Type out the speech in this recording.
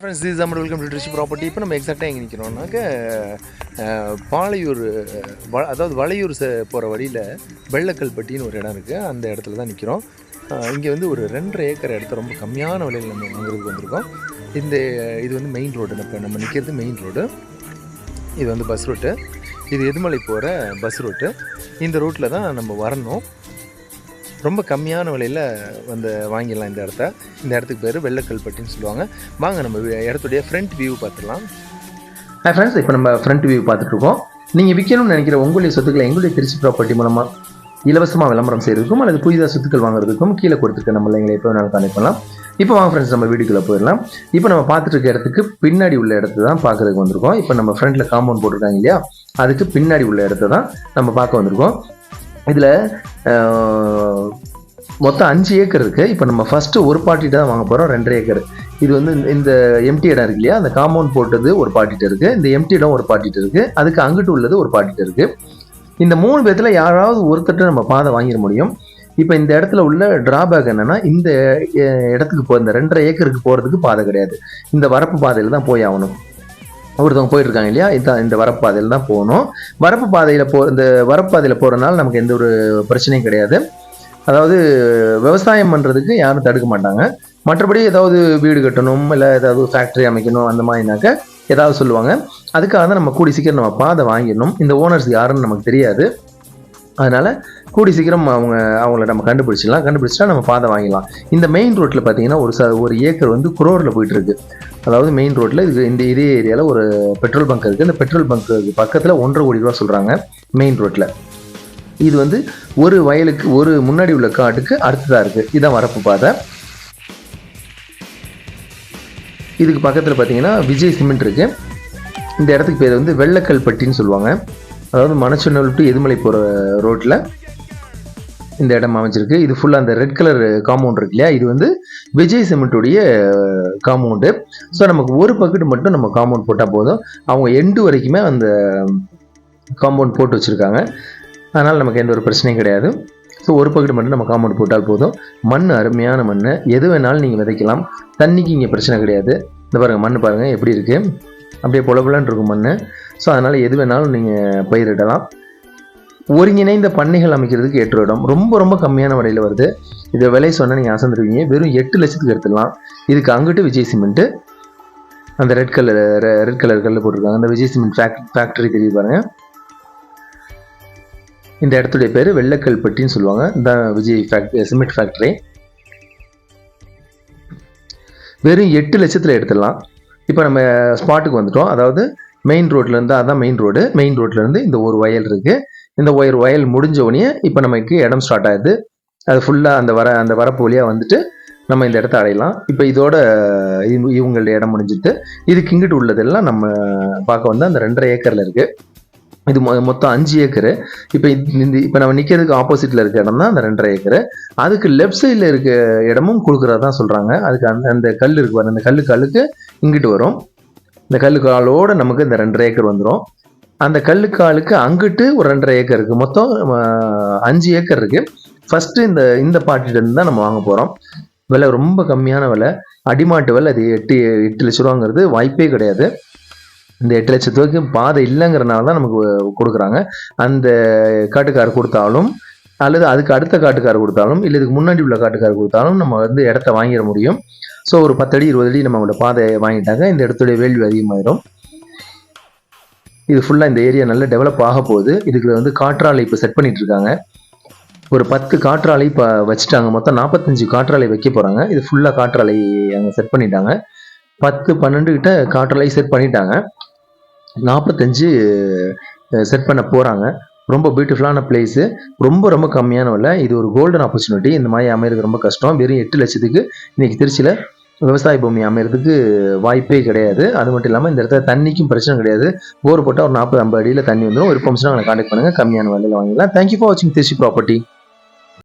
Friends is Ammar welcome to Trichy property இப்போ நம்ம எக்ஸாக்டாக எங்கே நிற்கிறோம்னாக்க பாலையூர் வ- அதாவது வளையூர் ச போகிற வழியில் வெள்ளக்கல்பட்டின்னு ஒரு இடம் இருக்குது அந்த இடத்துல தான் நிற்கிறோம் இங்கே வந்து ஒரு ரெண்டரை ஏக்கர் இடத்த ரொம்ப கம்மியான விலையில் நம்ம வாங்குறதுக்கு வந்திருக்கோம். இந்த இது வந்து மெயின் ரோடு இப்போ நம்ம நிற்கிறது மெயின் ரோடு இது வந்து பஸ் ரூட்டு இது எதுமலை போகிற பஸ் ரூட்டு இந்த ரூட்டில் தான் நம்ம வரணும். ரொம்ப கம்மியான விலையில் வந்து வாங்கிடலாம் இந்த இடத்த. இந்த இடத்துக்கு பேர் வெள்ளக்கல்பட்டின்னு சொல்லுவாங்க. வாங்க நம்ம இடத்துடைய ஃப்ரண்ட் வியூ பார்த்துடலாம். ஃப்ரெண்ட்ஸ் இப்போ நம்ம ஃப்ரண்ட் வியூ பார்த்துட்ருக்கோம் நீங்கள் விற்கணும்னு நினைக்கிற உங்களுடைய சொத்துக்களை எங்களுடைய திருச்சி ப்ராப்பர்ட்டி மூலமாக இலவசமாக விளம்பரம் செய்கிறதுக்கும் அல்லது புதிதாக சொத்துக்கள் வாங்குறதுக்கும் கீழே கொடுத்துருக்க நம்மள எங்களை எப்போ வேணாலும் கான்டெக்ட் பண்ணலாம். இப்போ வாங்க ஃப்ரெண்ட்ஸ் நம்ம வீடுக்குள்ளே போயிடலாம். இப்போ நம்ம பார்த்துட்டு இருக்க இடத்துக்கு பின்னாடி உள்ள இடத்த தான் பார்க்குறதுக்கு வந்திருக்கோம். இப்போ நம்ம ஃப்ரண்ட்டில் காம்பவுண்ட் போட்டிருக்காங்க இல்லையா? அதுக்கு பின்னாடி உள்ள இடத்த தான் நம்ம பார்க்க வந்திருக்கோம். இதில் மொத்தம் அஞ்சு ஏக்கர் இருக்குது இப்போ நம்ம ஃபஸ்ட்டு ஒரு பாட்டிகிட்ட தான் வாங்க போகிறோம் ரெண்டரை ஏக்கர். இது வந்து இந்த- இந்த எம்டி இடம் இருக்கு இல்லையா? அந்த காம்பவுண்ட் போட்டது ஒரு பாட்டிகிட்ட இருக்குது இந்த எம்டி இடம் ஒரு பாட்டிகிட்ட இருக்குது அதுக்கு அங்கிட்டு உள்ளது ஒரு பாட்டிகிட்ட இருக்குது இந்த மூணு பேர்த்தில் யாராவது ஒருத்தட்ட நம்ம பாதை வாங்கிட முடியும். இப்போ இந்த இடத்துல உள்ள டிராபேக் என்னன்னா இந்த இடத்துக்கு போ இந்த ரெண்டரை ஏக்கருக்கு போகிறதுக்கு பாதை கிடையாது. இந்த வரப்பு பாதையில் தான் போய் ஆகணும். ஒருத்தவங்க போயிட்டு இருக்காங்க இல்லையா? இதான் இந்த வரப்பு தான் போகணும். வரப்பு பாதையில் போ இந்த வரப்பு பாதையில நமக்கு எந்த ஒரு பிரச்சனையும் கிடையாது. அதாவது விவசாயம் பண்ணுறதுக்கு யாரும் தடுக்க மாட்டாங்க. மற்றபடி ஏதாவது வீடு கட்டணும் இல்லை ஏதாவது ஃபேக்ட்ரி அமைக்கணும் அந்த மாதிரினாக்க ஏதாவது சொல்லுவாங்க. அதுக்காக தான் நம்ம கூடி சீக்கிரம் நம்ம பாதை வாங்கிடணும். இந்த ஓனர்ஸ் யாருன்னு நமக்கு தெரியாது. அதனால் கூடி சீக்கிரம் அவங்க அவங்கள நம்ம கண்டுபிடிச்சிடலாம். கண்டுபிடிச்சிட்டா நம்ம பாதை வாங்கிடலாம். இந்த மெயின் ரோட்டில் பார்த்தீங்கன்னா ஒரு ச ஒரு ஏக்கர் வந்து குரோரில் போயிட்டுருக்கு. அதாவது மெயின் ரோட்டில் இது இந்த இதே ஏரியாவில் ஒரு பெட்ரோல் பங்க் இருக்குது இந்த பெட்ரோல் பங்க்கு பக்கத்தில் ஒன்றரை கோடி ரூபா சொல்கிறாங்க மெயின் ரோட்டில் இது வந்து ஒரு வயலுக்கு ஒரு முன்னாடி உள்ள காட்டுக்கு அடுத்ததாக இருக்குது இதான் வரப்பு பாதை. இதுக்கு பக்கத்தில் பார்த்தீங்கன்னா விஜய் சிமெண்ட் இருக்குது இந்த இடத்துக்கு பேர் வந்து வெள்ளக்கல்பட்டின்னு சொல்லுவாங்க. அதாவது மணச்சொன்னல் டு எதுமலை போகிற ரோட்டில் இந்த இடம் அமைஞ்சிருக்கு. இது ஃபுல்லாக அந்த ரெட் கலர் காம்பவுண்ட் இருக்கு இல்லையா? இது வந்து விஜய் சிமெண்ட்டுடைய காம்பவுண்டு ஸோ நமக்கு ஒரு பக்கெட் மட்டும் நம்ம காம்பவுண்ட் போட்டால் போதும். அவங்க எண்டு வரைக்குமே அந்த காம்பவுண்ட் போட்டு வச்சுருக்காங்க. அதனால் நமக்கு எந்த ஒரு பிரச்சனையும் கிடையாது. ஸோ ஒரு பக்கெட் மட்டும் நம்ம காம்பவுண்ட் போட்டால் போதும். மண் அருமையான மண். எது வேணாலும் நீங்கள் விதைக்கலாம். தண்ணிக்கு இங்கே பிரச்சனை கிடையாது. இந்த பாருங்கள் மண் பாருங்கள் எப்படி இருக்குது அப்படியே புலபுலன்னு இருக்கும் மண் ஸோ அதனால் எது வேணாலும் நீங்கள் பயிரிடலாம் ஒருங்கிணைந்த பண்ணைகள் அமைக்கிறதுக்கு ஏற்ற இடம். ரொம்ப ரொம்ப கம்மியான விலையில் வருது. இதை விலை சொன்னால் நீங்கள் அசந்துருவீங்க வெறும் எட்டு லட்சத்துக்கு எடுத்துடலாம் இதுக்கு அங்கிட்டு விஜய் சிமெண்ட்டு அந்த ரெட் கலர் ரெட் கலர் கல்லில் போட்டிருக்காங்க. அந்த விஜய் சிமெண்ட் ஃபேக்ட் ஃபேக்ட்ரி தெரியுது பாருங்கள் இந்த இடத்துடைய பேர் வெள்ளக்கல்பட்டின்னு சொல்லுவாங்க. இந்த விஜய் ஃபேக்ட் சிமெண்ட் ஃபேக்ட்ரி வெறும் எட்டு லட்சத்தில் எடுத்துடலாம். இப்போ நம்ம ஸ்பாட்டுக்கு வந்துட்டோம். அதாவது மெயின் ரோட்லேருந்து அதான் மெயின் ரோடு மெயின் ரோட்லேருந்து இந்த ஒரு வயல் இருக்குது இந்த ஒயர் வயல் முடிஞ்ச உடனே இப்போ நமக்கு இடம் ஸ்டார்ட் ஆகுது. அது ஃபுல்லாக அந்த வர அந்த வரப்பு வழியாக வந்துட்டு நம்ம இந்த இடத்த அடையலாம். இப்போ இதோட இவங்க- இவங்களுடைய இடம் முடிஞ்சிட்டு இதுக்கு இங்கிட்டு உள்ளதெல்லாம் நம்ம பார்க்க வந்து அந்த ரெண்டரை ஏக்கரில் இருக்குது இது மொ- மொத்தம் அஞ்சு ஏக்கரு. இப்போ இந்த இப்போ நம்ம நிற்கிறதுக்கு ஆப்போசிட்டில் இருக்க இடம் தான் அந்த ரெண்டரை ஏக்கரு. அதுக்கு லெஃப்ட் சைடில் இருக்க இடமும் கொடுக்குறதா சொல்கிறாங்க அதுக்கு அந்த அந்த கல் இருக்கு பாருங்க. அந்த கல் கல்லுக்கு இங்கிட்டு வரும். இந்த கல் காலோடு நமக்கு இந்த ரெண்டரை ஏக்கர் வந்துடும் அந்த கல்லு காலுக்கு அங்கிட்டு ஒரு ரெண்டரை ஏக்கர் இருக்குது மொத்தம் அஞ்சு ஏக்கர் இருக்குது ஃபஸ்ட்டு இந்த இந்த பாட்டிலேருந்து தான் நம்ம வாங்க போகிறோம் விலை ரொம்ப கம்மியான விலை. அடிமாட்டு விலை அது எட்டு எட்டு லட்ச ரூபாங்கிறது வாய்ப்பே கிடையாது. இந்த எட்டு லட்சத்துக்கு பாதை இல்லைங்கிறனால தான் நமக்கு கொடுக்குறாங்க. அந்த காட்டுக்கார் கொடுத்தாலும் அல்லது அதுக்கு அடுத்த காட்டுக்கார் கொடுத்தாலும் இல்லை இதுக்கு முன்னாடி உள்ள காட்டுக்கார் கொடுத்தாலும் நம்ம வந்து இடத்த வாங்கிட முடியும். ஸோ ஒரு பத்தடி இருபது அடி நம்மளோட பாதையை வாங்கிட்டாங்க இந்த இடத்துடைய வேல்யூ அதிகமாயிரும். இது ஃபுல்லாக இந்த ஏரியா நல்லா டெவலப் ஆக போகுது. இதுக்கு வந்து காற்றாலை இப்போ செட் பண்ணிட்டு இருக்காங்க. ஒரு பத்து காற்றாலை இப்போ வச்சுட்டாங்க. மொத்தம் நாற்பத்தஞ்சு காற்றாலை வைக்க போகிறாங்க இது ஃபுல்லாக காற்றாலை அங்கே செட் பண்ணிட்டாங்க. பத்து பன்னெண்டு கிட்ட காற்றலை செட் பண்ணிட்டாங்க. நாற்பத்தஞ்சு செட் பண்ண போகிறாங்க ரொம்ப பியூட்டிஃபுல்லான பிளேஸு ரொம்ப ரொம்ப கம்மியான விலை. இது ஒரு கோல்டன் ஆப்பர்ச்சுனிட்டி இந்த மாதிரி அமையிறது ரொம்ப கஷ்டம். வெறும் எட்டு லட்சத்துக்கு இன்னைக்கு திருச்சியில் விவசாய பூமி அமைகிறதுக்கு வாய்ப்பே கிடையாது. அது மட்டும் இல்லாமல் இந்த இடத்துல தண்ணிக்கும் பிரச்சனை கிடையாது. போர் போட்டால் ஒரு நாற்பது ஐம்பது அடியில் தண்ணி வந்துடும் விருப்பம் நாங்கள் காண்டாக்ட் பண்ணுங்கள் கம்மியான விலையில் வாங்கிக்கலாம் தேங்க்யூ ஃபார் வாட்சிங் திருச்சி ப்ராப்பர்ட்டி